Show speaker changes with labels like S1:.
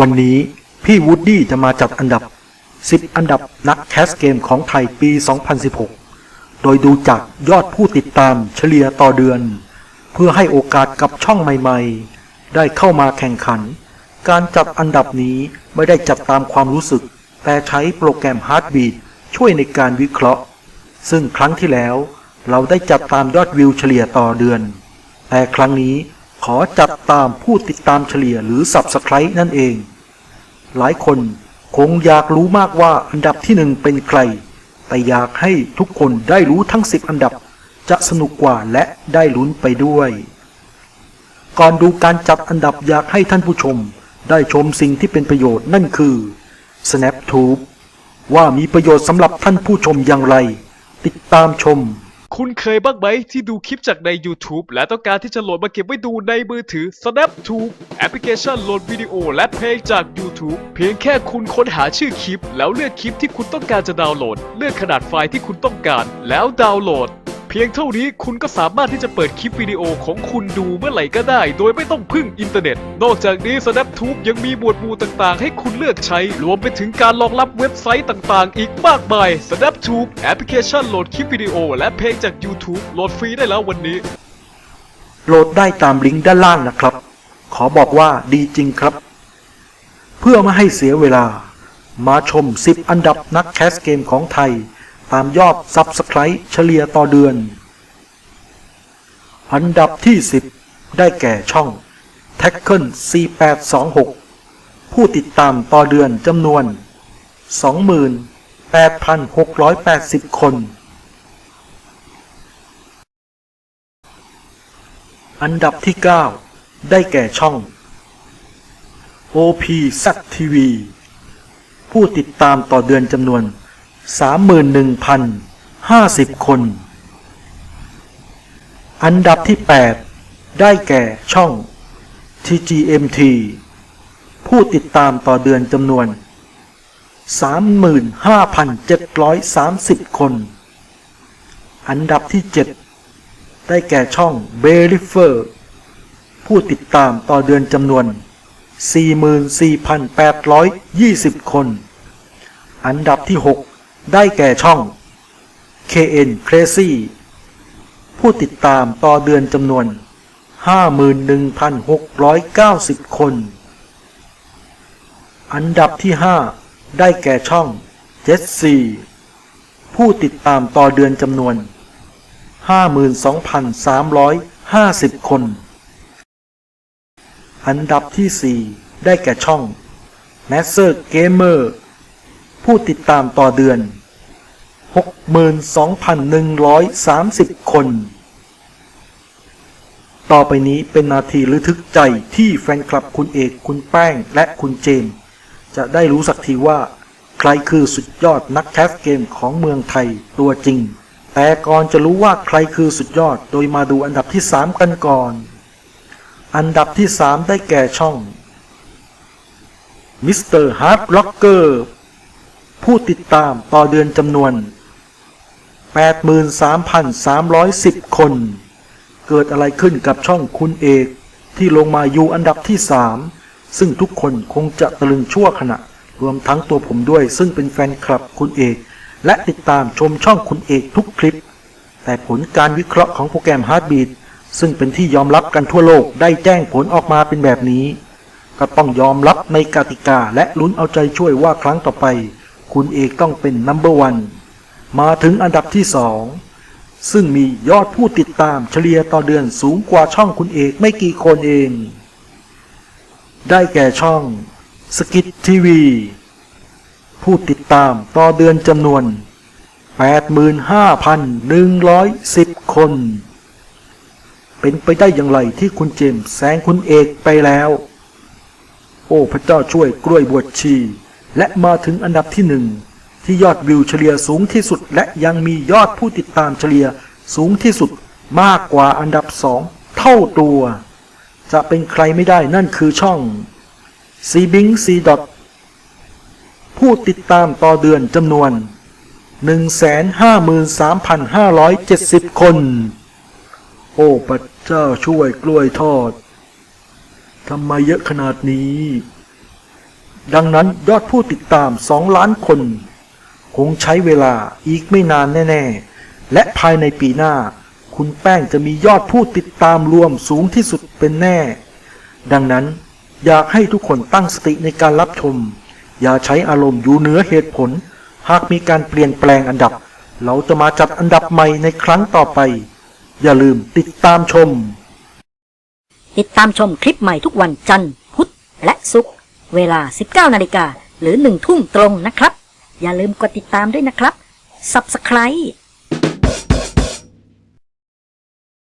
S1: วันนี้พี่วูดดี้จะมาจัดอันดับ 10 อันดับนักแคสเกมของไทยปี 2016 โดยดูจากยอดผู้ติดตามเฉลี่ยต่อเดือน เพื่อให้โอกาสกับช่องใหม่ๆ ได้เข้ามาแข่งขัน การจัดอันดับนี้ไม่ได้จัดตามความรู้สึก แต่ใช้โปรแกรม Heartbeat ช่วยในการวิเคราะห์ ซึ่งครั้งที่แล้วเราได้จัดตามยอดวิวเฉลี่ยต่อเดือน แต่ครั้งนี้ ขอจัดตามผู้ติดตามเฉลี่ยหรือ Subscribe นั่นเอง หลายคนคงอยากรู้มากว่าอันดับที่หนึ่งเป็นใคร แต่อยากให้ทุกคนได้รู้ทั้ง 10 อันดับ จะสนุกกว่าและได้ลุ้นไปด้วย ก่อนดูการจัดอันดับอยากให้ท่านผู้ชม ได้ชมสิ่งที่เป็นประโยชน์นั่นคือ SnapTube ว่ามีประโยชน์สำหรับท่านผู้ชมอย่างไร ติดตามชม
S2: คุณเคยบ้างไหมที่ดูคลิปจากใน YouTube และต้องการที่จะโหลดมาเก็บไว้ดูในมือถือ SnapTube แอปพลิเคชันโหลดวิดีโอและเพลงจาก YouTube เพียงแค่คุณค้นหาชื่อคลิป แล้วเลือกคลิปที่คุณต้องการจะดาวน์โหลด เลือกขนาดไฟล์ที่คุณต้องการ แล้วดาวน์โหลด เพียงเท่านี้คุณก็สามารถที่จะเปิดคลิปวิดีโอของคุณดูเมื่อไหร่ก็ได้ โดยไม่ต้องพึ่งอินเทอร์เน็ต นอกจากนี้ SnapTube ยังมีหมวดหมู่ต่างๆ ให้คุณเลือกใช้ รวมไปถึงการรองรับเว็บไซต์ต่างๆ อีกมากมาย SnapTube แอปพลิเคชันโหลดคลิปวิดีโอ และเพลงจาก YouTube โหลดฟรีได้แล้ววันนี้
S1: โหลดได้ตามลิงก์ด้านล่างนะครับ ขอบอกว่าดีจริงครับ เพื่อไม่ให้เสียเวลา มาชม 10 อันดับนักแคสเกมของไทย ตามยอด Subscribe เฉลี่ยต่อเดือน อันดับที่ 10 ได้แก่ช่อง Tackle 4826 ผู้ติดตามต่อเดือนจำนวน 28,680 คน อันดับที่ 9 ได้แก่ช่อง OP s a t TV ผู้ติดตามต่อเดือนจำนวน 31,050 คน อันดับที่ 8 ได้แก่ช่อง TGMT ผู้ติดตามต่อเดือนจำนวน 35,730 คน อันดับที่ 7 ได้แก่ช่อง b e r i f e r ผู้ติดตามต่อเดือนจำนวน 44,820 คน อันดับที่ 6 ได้แก่ช่อง KN Crazy ผู้ติดตามต่อเดือนจำนวน 51,690 คน อันดับที่ 5 ได้แก่ช่อง Jet4 ผู้ติดตามต่อเดือนจำนวน 52,350 คน อันดับที่ 4 ได้แก่ช่อง Master Gamer ผู้ติดตามต่อเดือน 62,130 คน ต่อไปนี้เป็นนาทีระทึกใจที่แฟนคลับคุณเอกคุณแป้งและคุณเจมส์จะได้รู้สักทีว่า ใครคือสุดยอดนักแคสเกมของเมืองไทยตัวจริง แต่ก่อนจะรู้ว่าใครคือสุดยอดโดยมาดูอันดับที่ 3 กันก่อน อันดับที่ 3 ได้แก่ช่อง Mr. Hard Rocker ผู้ติดตามต่อเดือนจำนวน 83,310 คน เกิดอะไรขึ้นกับช่องคุณเอกที่ลงมาอยู่อันดับที่3ซึ่งทุกคนคงจะตะลึงชั่วขณะ รวมทั้งตัวผมด้วย ซึ่งเป็นแฟนคลับคุณเอก และติดตามชมช่องคุณเอกทุกคลิป แต่ผลการวิเคราะห์ของโปรแกรม Heartbeat ซึ่งเป็นที่ยอมรับกันทั่วโลกได้แจ้งผลออกมาเป็นแบบนี้ ก็ต้องยอมรับในกติกาและลุ้นเอาใจช่วยว่าครั้งต่อไป คุณเอกต้องเป็นนัมเบอร์วัน มาถึงอันดับที่สองซึ่งมียอดผู้ติดตามเฉลี่ยต่อเดือนสูงกว่าช่องคุณเอกไม่กี่คนเอง ได้แก่ช่องสกิททีวี ผู้ติดตามต่อเดือนจำนวน 85,110 คน เป็นไปได้อย่างไรที่คุณเจมส์แซงคุณเอกไปแล้ว โอ้พระเจ้าช่วยกล้วยบวชชี และมาถึงอันดับที่หนึ่ง ที่ยอดวิวเฉลี่ยสูงที่สุด และยังมียอดผู้ติดตามเฉลี่ยสูงที่สุดมากกว่าอันดับสองเท่าตัว จะเป็นใครไม่ได้นั่นคือช่อง c b i n g c ผู้ติดตามต่อเดือนจำนวน 153,570 คน โอ้พระเจ้าช่วยกล้วยทอดทำไมเยอะขนาดนี้ ดังนั้นยอดผู้ติดตาม 2 ล้านคน คงใช้เวลาอีกไม่นานแน่ ๆ และภายในปีหน้า คุณแป้งจะมียอดผู้ติดตามรวมสูงที่สุดเป็นแน่ ดังนั้นอยากให้ทุกคนตั้งสติในการรับชม อย่าใช้อารมณ์อยู่เหนือเหตุผล หากมีการเปลี่ยนแปลงอันดับ เราจะมาจัดอันดับใหม่ในครั้งต่อไป อย่าลืมติดตามชม
S3: ติดตามชมคลิปใหม่ทุกวันจันทร์ พุธและศุกร์เวลา 19 นาฬิกาหรือ 1 ทุ่มตรงนะครับ อย่าลืมกดติดตามด้วยนะครับ Subscribe